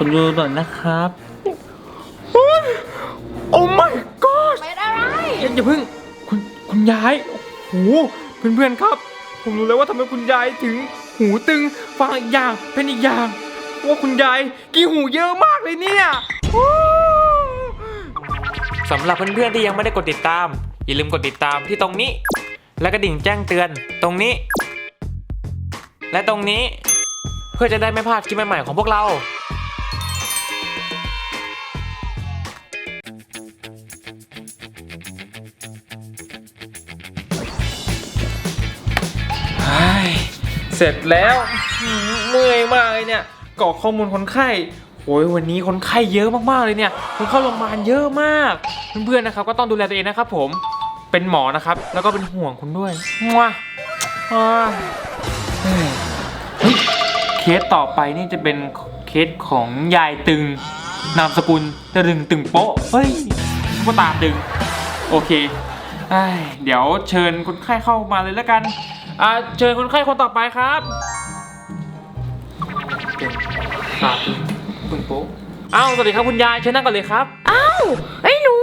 ขอดูหน่อยนะครับโอ้ my god เป็นอะไรอย่าอย่าเพิ่งคุณคุณยายโอ้โหเพื่อนๆครับ ผมรู้แล้วว่าทำไมคุณยายถึงหูตึงฟังอีกอย่างเป็นอีกอย่าง ว่าคุณยายกี่หูเยอะมากเลยเนี่ยโอ้สำหรับเพื่อนๆที่ยังไม่ได้กดติดตาม อย่าลืมกดติดตามที่ตรงนี้ และกระดิ่งแจ้งเตือนตรงนี้ และตรงนี้เพื่อจะได้ไม่พลาดคลิปใหม่ๆของพวกเรา เสร็จแล้วเมื่อยมากเลยเนี่ยกรอกข้อมูลคนไข้โอ้ยวันนี้คนไข้เยอะมากๆเลยเนี่ยคนเข้าโรงพยาบาลเยอะมาก เพื่อนๆนะครับ ก็ต้องดูแลตัวเองนะครับ ผมเป็นหมอนะครับ แล้วก็เป็นห่วงคุณด้วยมัวอ่าเฮ้ยเคสต่อไปนี่จะเป็นเคสของยายตึง นามสกุลตะลึงตึงโป๊ะเฮ้ยก็ตาตึง โอเคเอ้ยเดี๋ยวเชิญคนไข้เข้ามาเลยแล้วกัน อ่าเชิญคนไข้คนต่อไปครับตาตึงคุณโป๊ะอ้าวสวัสดีครับคุณยายเชิญนั่งก่อนเลยครับ อ้าวไอ้หนู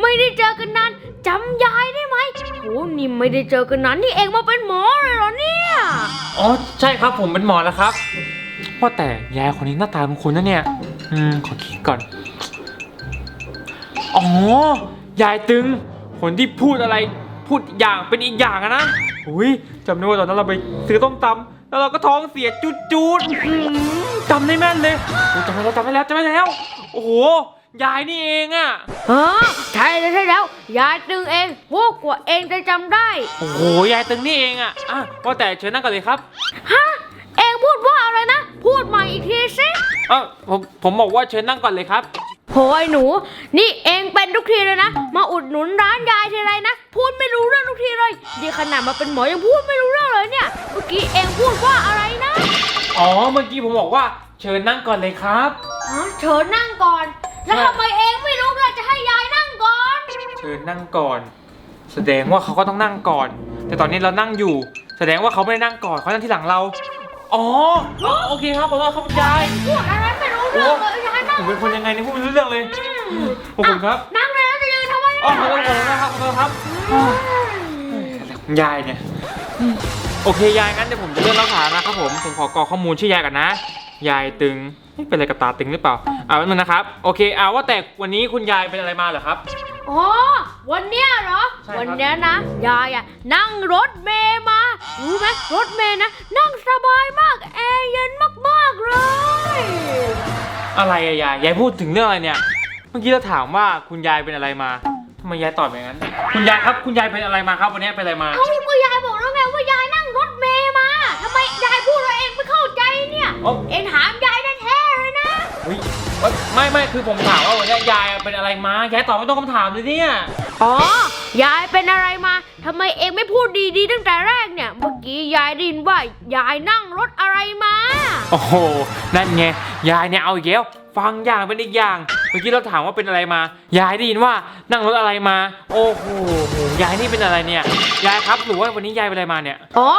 ไม่ได้เจอกันนานจำยายได้ไหมโอ้นี่ไม่ได้เจอกันนานนี่เองมาเป็นหมอเลยเหรอเนี่ยอ๋อใช่ครับผมเป็นหมอแล้วครับว่าแต่ยายคนนี้หน้าตาคุ้นๆนะเนี่ย อืมขอคิดก่อน อ๋อ ยายตึง คนที่พูดอะไร พูดอย่างเป็นอีกอย่างอะนะ อุ้ยจำได้ว่าตอนนั้นเราไปซื้อต้มตำแล้วเราก็ท้องเสียจุดจุดๆอื้อหือจำได้แม่นเลยโอ้ยจำได้แล้วจำได้แล้วจำได้แล้ว โอ้โห ยายนี่เองอะฮะใช่แล้วใช่แล้ว ยายตึงเองพวกกว่าเองจะจำได้ โอ้โห ยายตึงนี่เองอะอะว่าแต่เชิญนั่งก่อนเลยครับ ฮะ เองพูดว่าอะไรนะ พูดใหม่อีกทีสิเออผมผมบอกว่าเชิญนั่งก่อนเลยครับ โหยหนู นี่เองเป็นทุกทีเลยนะ มาอุดหนุนร้านยายทีไรนะ พูดไม่รู้เรื่องทุก ทีเลยดีขนาดมาเป็นหมอยังพูดไม่รู้เรื่องเลยเนี่ย เมื่อกี้เองพูดว่าอะไรนะ อ๋อ เมื่อกี้ผมบอกว่าเชิญนั่งก่อนเลยครับ อ๋อเชิญนั่งก่อน แล้วทำไมเองไม่ลุกล่ะจะให้ยายนั่งก่อน เชิญนั่งก่อน แสดงว่าเขาก็ต้องนั่งก่อน แต่ตอนนี้เรานั่งอยู่ แสดงว่าเขาไม่ได้นั่งก่อนเขานั่งที่หลังเรา อ๋ออ๋อโอเคครับผมว่าครับคุณยายพูดอะไรไม่รู้เรื่องเลยยายนั่งผมเป็นคนยังไงเนี่ยพูดไม่รู้เรื่องเลยขอบคุณครับ นั่งเลยนะจะยืนทำไมอ๋อขอโทษขอโทษนะครับขอโทษครับอ๋อคุณ ยายเนี่ยอืมโอเคยายงั้นเดี๋ยวผมจะเลื่อนเล่าสานะครับผม ผมขอกรอกข้อมูลชื่อยายก่อนนะ ยายตึงเอ๊ะเป็นอะไรกับตาตึงหรือเปล่าเอาแป๊บนึงนะครับ โอเคเอาว่าแต่วันนี้คุณยายเป็นอะไรมาเหรอครับ อ๋อ วันเนี้ยเหรอ ใช่ครับ วันเนี้ยนะ ยายอะนั่งรถเมย์มา รู้ไหมรถเมย์นะ นั่งสบายมาก แอร์เย็นมากๆเลย อะไรอะยาย ยายพูดถึงเรื่องอะไรเนี่ย เมื่อกี้เราถามว่าคุณยายเป็นอะไรมาทำ ไมยายตอบอย่างนั้น คุณยายครับ คุณยายเป็นอะไรมาครับวันนี้เป็นอะไรมา เอ้าก็ยายบอกแล้วไงว่ายายนั่งรถเมย์มาทำไมยายพูดแล้วเองไม่เข้าใจเนี่ยอ๋อเองถามยายแท้ๆเลยนะอุ๊ยเอ้ยไม่ไม่คือผมถามว่าวันนี้ยายเป็นอะไรมา ยายตอบไม่ต้องคำถามเลยเนี่ย อ๋อยายเป็นอะไรมาทำไมเองไม่พูดดีๆตั้งแต่แรกเนี่ย เมื่อกี้ยายไดยินว่ายายนั่งรถอะไรมา โอ้โห นั่นไง ยายเนี่ยเอาอีกแล้วฟังอย่างเป็นอีกอย่างเมื่อกี้เราถามว่าเป็นอะไรมายายได้ยินว่านั่งรถอะไรมา โอ้โหยายนี่เป็นอะไรเนี่ยยายครับหรือว่าวันนี้ยายเป็นอะไรมาเนี่ยอ๋อ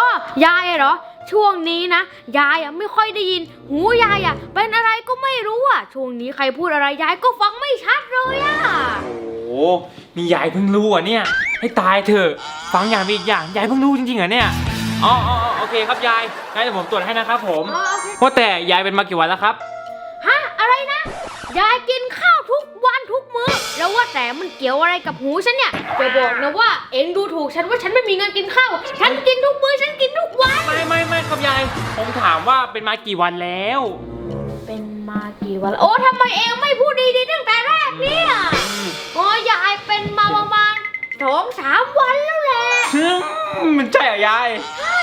ยายอะเหรอ ช่วงนี้นะ ยายอะไม่ค่อยได้ยิน หูยายอะเป็นอะไรก็ไม่รู้อะช่วงนี้ใครพูดอะไรยายก็ฟังไม่ชัดเลยอะโอ้โหนี่ยายเพิ่งรู้อะเนี่ย ให้ตายเถอะ ฟังอย่างมีอีกอย่างยายเพิ่งรู้จริงๆเหรอเนี่ยอ๋ออ๋ออ๋อโอเคครับยายงั้นเดี๋ยวผมตรวจให้นะครับผมอ๋อโอเคว่าแต่ยายเป็นมากี่วันแล้วครับ ฮะ อะไรนะ ยายกิน มื้อแล้วว่าแต่มันเกี่ยวอะไรกับหูฉันเนี่ยจะบอกนะว่าเอ็งดูถูกฉันว่าฉันไม่มีเงินกินข้าวฉันกินทุกมื้อฉันกินทุกวัน ไม่ไม่ไม่ครับยายผมถามว่าเป็นมากี่วันแล้ว เป็นมากี่วันแล้วโอ้ทำไมเองไม่พูดดีๆตั้งแต่แรกเนี่ยอ๋อยายเป็นมาประ มาณสองสามวันแล้วแหละ มันใช่เหรอยาย ใช่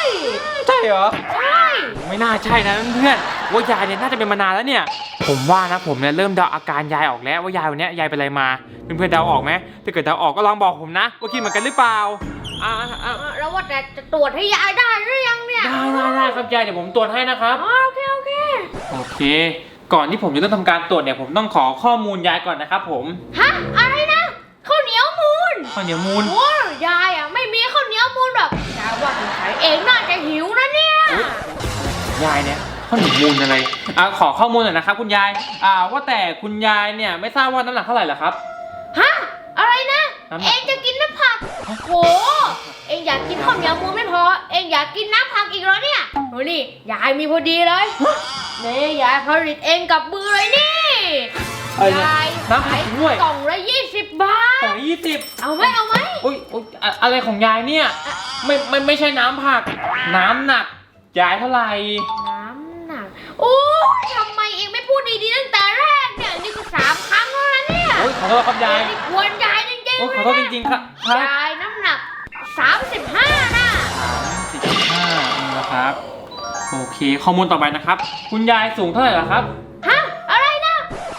ใช่เหรอ ใช่ ไม่น่าใช่นะเพื่อนๆว่ายายเนี่ยน่าจะเป็นมานานแล้วเนี่ย ผมว่านะผมเนี่ยเริ่มเดาอาการยายออกแล้วว่ายายวันเนี้ยยายเป็นอะไรมาเพื่อนๆเดาออกไหมถ้าเกิดเดาออกก็ลองบอกผมนะ ว่าคิดเหมือนกันหรือเปล่าอ่าอ่าอ่าเออแล้วว่าแต่จะตรวจให้ยายได้หรือยังเนี่ย ได้ได้ได้ครับยายเดี๋ยวผมตรวจให้นะครับ อ๋อโอเคโอเค โอเค ก่อนที่ผมจะเริ่มทำการตรวจเนี่ยผมต้องขอข้อมูลยายก่อนนะครับผม ฮะ อะไรนะข้าวเหนียว มูนข้อเหนียวมูลโอ้ยายอะไม่มีข้าวเหนียวมูนหรอกยายว่าสงสัยเองน่าจะหิวนะเนี่ยอุ๊ยยายเนี่ยข้าวาวเหนียวมูลอะไรอ่าขอข้อมูลหน่อยนะครับคุณยายอ่าว่าแต่คุณยายเนี่ยไม่ทราบว่าน้ำหนักเท่าไหร่เหรอครับ ฮะอะไรนะ น้ำหนัก เองจะกินน้ำผักโหเองอยากกินข้าวเหนียวมูนไม่พอ เองอยากกินน้ำผักอีกเหรอเนี่ยโหนี่ยายมีพอดีเลยนี่ยายผลิตเองกับมือเลยนี่ อะไรเนี่ยยายน้ำผักด้วย กล่องละยี่สิบบาทสองยี่สิบเอาไหมเอาไหมอุ้ยอุ๊ยอะอะไรของยายเนี่ยไม่ไม่ไม่ใช่น้ำผัก น้ำหนักยายเท่าไหร่น้ำหนักโอ้ยทำไมเองไม่พูดดีๆตั้งแต่แรกเนี่ยนี่ก็สามครั้งแล้วนะเนี่ยโอ้ยขอโทษครับยายนี่ควรยายจริงโอ้ยๆขอโทษจริงๆครับครับยายน้ำหนักสามสิบห้าน่ะสิบห้านะครับ โอเค ข้อมูลต่อไปนะครับ คุณยายสูงเท่าไหร่ล่ะครับ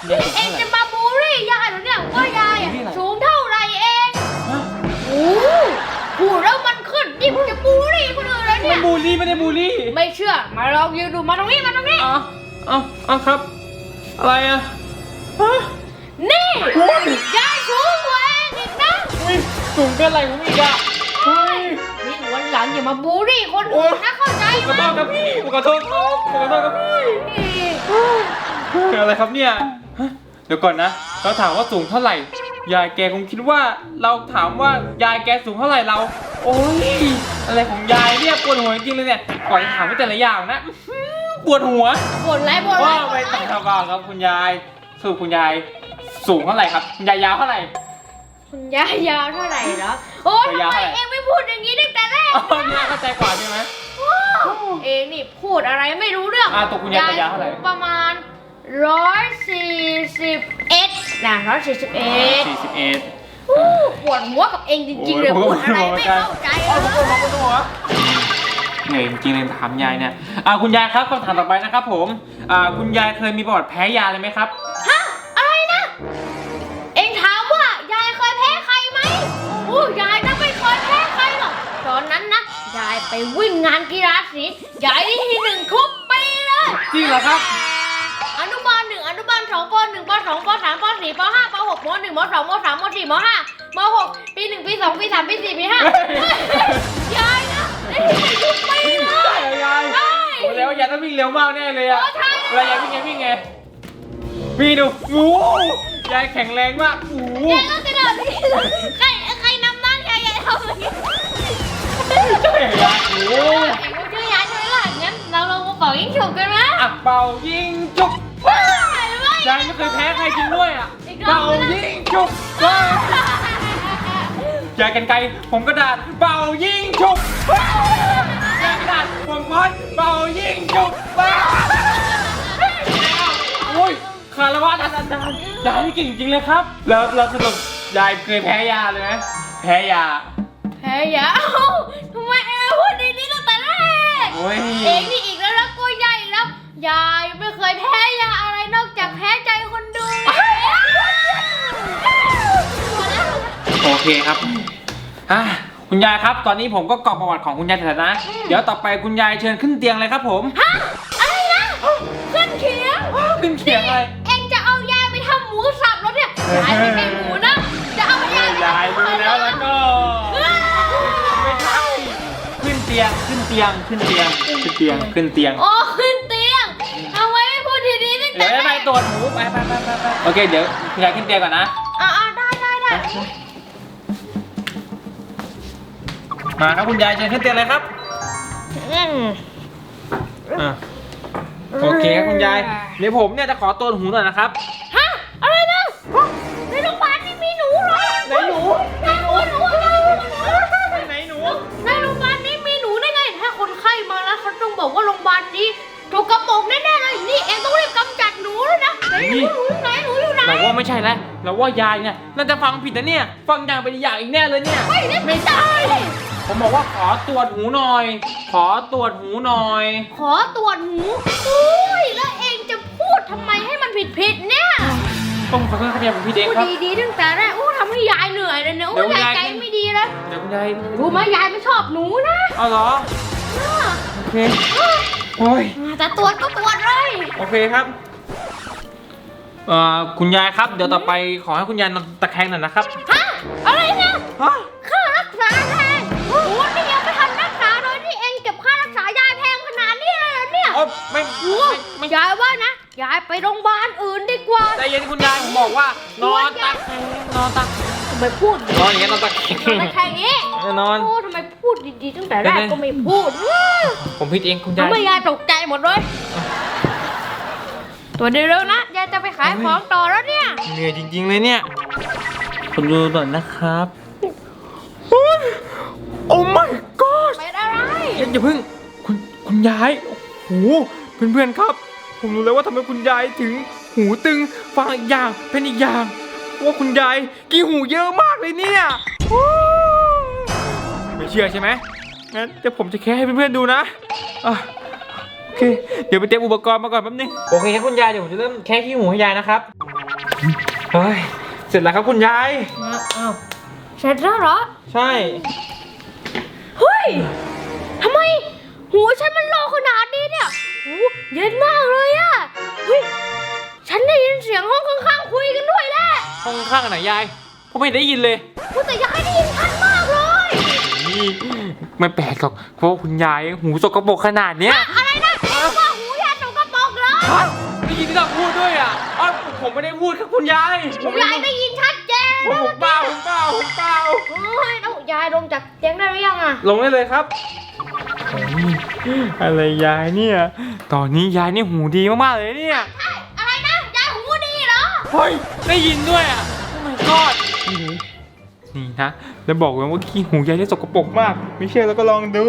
นี่สูงเองเท่าไหร่จะมาบูลลี่ยายเหรอเนี่ยว่ายายอะบูลลี่อะไรสูงเท่าไหร่เองฮะโอ้พูดแล้วมันขึ้นยิ่งจะบูลลี่คนอื่นเลยไม่เนี่ยบูลลี่ไม่ได้บูลลี่ไม่เชื่อมาลองยืนดูมาตรงนี้มาตรงนี้เอะอะอะครับ อะไรอะฮะ นี่โอ้ยยายสูงกว่าเองอีกนะอุ้ยสูงเกินอะไรผมอีกอะเฮ้ยนี่วันหลังอย่ามาบูลลี่คนอื่นนะเข้าใจขอไหมโทษครับพี่ผมขอโทษครับผมขอโทษครับพี่นี่อะไรครับเนี่ย ฮะเดี๋ยวก่อนนะ เราถามว่าสูงเท่าไหร่ ยายแกคงคิดว่าเราถามว่ายายแกสูงเท่าไหร่เรา โอ้ยอะไรของยายเนี่ยปวดหัวจริงๆเลยเนี่ยปล่อยถามไม่แต่ละอย่างนะอื้อหือปวดหัวบ่นไรบ่นไรว่าไปต่างบ้างครับคุณยายสรุปคุณยายสูงเท่าไหร่ครับคุณยายยาวเท่าไหร่ คุณยายยาวเท่าไหร่เหรอโอ้ยทำยาวไมเท่าไหร่ เองไม่พูดอย่างนี้ตั้งแต่แรกอ๋อยายเข้าใจกว่าใช่ไหมว้าวเองนี่พูดอะไรไม่รู้เรื่องอ่าตกคุณยายตัวยาวเท่าไหร่ สูงประมาณร้อยสี่ สิบเอ็ดนะร้อยสี่สิบเอ็ดสี่สิบเอ็ดปวดหัวกับเองจริงๆเลยโอ้พูยดอะไรไม่เข้าใจอ๋อเลทุกคนยมาคุณหัวเหนื่อยจริงๆเลยถามยายเนี่ยอ่าคุณยายครับคำถามต่อไปนะครับผมอ่าคุณยายเคยมีประวัติแพ้ยาเลยไหมครับฮะอะไรนะ เองถามว่ายายเคยแพ้ใครไหมโอ้ยายน่ะไม่เคยแพ้ใครหรอกตอนนั้นนะยายไปวิ่งงานกีฬาสียายได้ที่หนึ่งทุกปีเลยจริงเหรอครับ สองปหนึ่งปสองปสามปสี่ปห้าปหกมหนึ่งมสองมสามมสี่มห้ามหกปีหนึ่งปีสองปีสามปีสี่ปีห้าเฮ้ยยายนะได้ที่หนึ่งทุกปีเลใช่ยเหรอยายใช่โอ้แล้วยายต้องวิ่งเร็วมากแน่เลยอะโอ้ใช่เวลายายวิ่งไงวิ่งไงวิ่งดูโอ้โหยายแข็งแรงมากโอ้โหยายก็กระโดดนี่ใครใครนำหน้ายายยายทำอย่างนี้ใช่เหรอยายโอ้โหเอ็งก็ช่วยยายใช่ไหมล่ะงั้นเราลองมาเป่ายิงฉุบกันไหมอะเป่ายิงจุกว้า ยไม่ยายไม่เคยแพ้ใครจริงด้วยอะอีกรอบเป่ายิงจุกเฮ้ยยายกันไกลผมกระดาษเป่ายิงจุกยายกระดาษผมมดเป่ายิงจุกว้าวโอ้ยคารวะอาจารย์ยายนี่เก่งจริงเลยครับ แล้วแล้วสรุปยายเคยแพ้ยาเลยไหมแพ้ยาแพ้ยาเอ้าทำไมเอ็งไม่พูดดีๆตั้งแต่แรกโอ้ยเองนี่อีกแล้วแล้วก็ใหญ่แล้วยายไม่เคยแพ้ยาอะไรนอกจาก แพ้ใจคนดู โอเคครับอะคุณยายครับ ตอนนี้ผมก็กรอกประวัติของคุณยายเสร็จแล้วนะ เดี๋ยวต่อไปคุณยายเชิญขึ้นเตียงเลยครับผม ฮะ อะไรนะขึ้นเขียง ขึ้นเขียงอะไรเองจะเอายายไปทำหมูสับแล้วเนี่ยยายไม่ใช่หมูนะ จะเอายายไปยายรู้แล้วแล้วก็ไม่ใช่ขึ้นเตียง ขึ้นเตียง ขึ้นเตียง ขึ้นเตียง ขึ้นเตียง โอ้ขึ้น เดี๋แต่ยวจะไปตรวจหมูไปไปไปไปไปโอเค เดี๋ยวคุณยายขึ้นเตียงก่อนนะ อ่าได้ได้ได้มาครับคุณยายเชิญขึ้นเตียงเลยครับอืมอะโอเคครับคุณยายเดี๋ยวผมเนี่ยจะขอตรวจหูหน่อยนะครับ ฮะ อะไรนะในโรงพยาบาลนี่มีหนูเหรอไหนหนูในหนูหนูหนูไหนหนู ในโรงพยาบาลนี้มีหนูได้ไง ถ้าคนไข้มาแล้วเขาต้องบอกว่าโรงพยาบาลนี้ถูกกระโปรงแน่ นะไหนหนูหนูอยู่ไหนหนูอยู่ไหน เราว่าไม่ใช่แล้วเราว่ายายเนี่ยน่าจะฟังผิดนะเนี่ย ฟังอย่างเป็นอย่างอีกแน่เลยเนี่ย ไม่ได้ไม่ใช่ ผมบอกว่าขอตรวจหูหน่อย ขอตรวจหูหน่อย ขอตรวจหูอุ้ยแล้วเองจะพูดทำไมให้มันผิดผิดๆเนี่ยต้องขอโทษครับยายผมพี่เด็กพูดครับ ดีๆตั้งแต่แรกโอ้ทำให้ยายเหนื่อยเลยเนี่ยโอ้เดี๋ยวยยายยายใจไม่ดีเลยเดี๋ยวคุณยายรู้ไหมยายไม่ชอบหนูนะเอาเหรอโอเค โอ้ย แต่ตรวจก็ตรวจเลย โอเคครับ เอ่อคุณยายครับ เดี๋ยวต่อไปขอให้คุณยายนอนตะแคงหน่อยนะครับฮะอะไรเนี่ยฮะค่ารักษาแพงโอ้โหนี่ยังไม่ทันรักษาโดยที่เองเก็บค่ารักษายายแพงขนาดนี้เลยเหรอเนี่ยเอ้าไไม่โอ้ไม่ไม่ยายว่านะยายไปโรงพยาบาลอื่นดีกว่าใจเย็นคุณยายผมบอกว่านอนตักแข็งนอนตักทำไมพูดนอนอย่างเงี้ยนอนตักแข็งไม่ใช่เงี้ยเออนอนโอ้ทำไมพูดดีๆตั้งแต่แรกเดี๋ยวๆก็ไม่พูดผมผิดเองคุณยายทำไมยายตกใจหมดเลย ตัวเดียวๆนะยายจะไปขายของต่อแล้วเนี่ยเหนื่อยจริงๆเลยเนี่ยคุณดูหน่อยนะครับโอ้ my god เป็นอะไรอย่าอย่าเพิ่งคุณคุณยายโอ้โหเพื่อนๆครับ ผมรู้แล้วว่าทำไมคุณยายถึงหูตึงฟังอีกอย่างเป็นอีกอย่าง ว่าคุณยายกี่หูเยอะมากเลยเนี่ยโอ้ไม่เชื่อใช่ไหมงั้นเดี๋ยวผมจะแค่ให้เพื่อนๆดูนะอะโอ เค เดี๋ยวไปเตรียมอุปกรณ์มาก่อนแป๊บนึง โอเคครับคุณยาย เดี๋ยวผมจะเริ่มแค่ขี้หูให้ยายนะครับ เฮ้ย เสร็จแล้วครับคุณยาย อ้าวเสร็จแล้วเหรอ ใช่ เฮ้ยทำไมหูฉันมันโลขนาดนี้เนี่ยหูเย็นมากเลยอะเฮ้ย ฉันได้ยินเสียงห้องข้างๆคุยกันด้วยแหละห้องข้างไหนยาย ผมไม่ได้ยินเลย พูดแต่ยายได้ยินชัดมากเลย นี่ไม่แปลกหรอกเพราะว่าคุณยายหูสกปรกขนาดเนี้ย อะไรนะ ได้ยินที่เราพูดด้วยอะอ๋อผมไม่ได้พูดครับคุณยายผมไม่ยายได้ยินชัดเจนผมผมเปล่าผมเปล่าผมเปล่าโอ้ยแล้วยายลงจากเตียงได้หรือยังอะลงได้เลยครับโอ้ยอะไรยายเนี่ย ตอนนี้ยายนี่หูดีมากๆเลยเนี่ยใช่อะไรนะ ยายหูดีเหรอ เฮ้ยได้ยินด้วยอะโอ้ my god นี่เลยนี่นะ แล้วบอกเลยว่าขี้หูยายนี่สกปรกมาก ไม่เชื่อแล้วก็ลองดู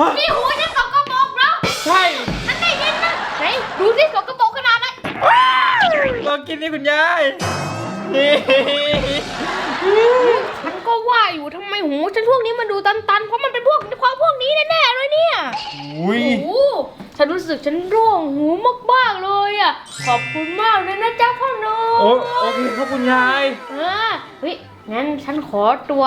นะฮะนี่หูฉันสกปรกเหรอใช่ฉันได้ยินนะไหนดูที่สกปรกขนาดไหนลองกินนี่คุณยายนี่ฉันก็ว่าอยู่ทำไมหูฉันพวกนี้มันดูตันๆ เพราะมันเป็นพวกความพวกนี้แน่ๆเลยเนี่ยอุ้ยโอ้โหฉันรู้สึกฉันโล่งหูมากๆเลยอะ ขอบคุณมากเลยนะจ๊ะพ่อหนุ่มโอ้โอเคครับคุณยายอ่าเฮ้ยงั้นฉันขอตัว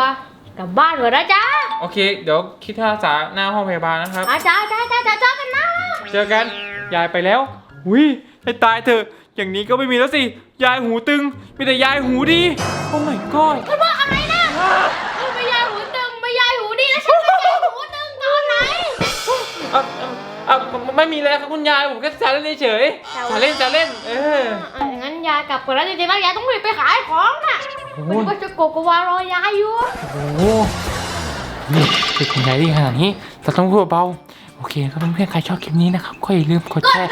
กลับบ้านก่อนนะจ๊ะโอเค เดี๋ยวคิดค่ารักษาหน้าห้องพยาบาลนะครับ อาจ้าจ้าจ้าจ้าจ้ากันนะเจอกันยายไปแล้วอุ้ยให้ตายเถอะอย่างนี้ก็ไม่มีแล้วสิ ยายหูตึงมีแต่ยายหูดี โอ้ my god ฉันว่าอะไรนะเออไม่ยายหูตึงไม่ยายหูดีแล้วฉันไม่ยายหูตึงตอนไหน อะอะอะไม่มีแล้วครับคุณยายผมแค่แซวเล่นเฉยๆแซวเล่นแซวเล่นเออ อะงั้นยายกลับก่อนแล้วจริงๆแล้วยายต้องรีบไปขายของน่ะโอ้โห มันก็จะโกโกวารอยายอยู่ โอ้โหนี่คือคุณยายดีขนาดนี้เราต้องพูดเบาๆโอเคครับเพื่อนๆใครชอบคลิปนี้นะครับก็อย่าลืมกดแชร์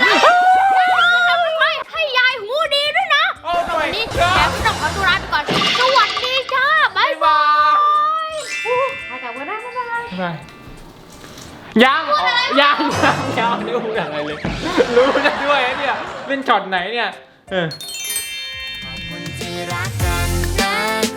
ไม่ให้ยายหูดีด้วยนะโอ้ยนี่แกไม่ต้องขอตัวลาไปก่อน สวัสดีจ้าบ๊ายบายโอ้ไปกลับกันนะบ๊ายบายบ๊ายบายยังอ๋อยังยังยังไม่รู้อะไรเลย รู้นะด้วยนะเนี่ยเล่นช็อตไหนเนี่ย เออ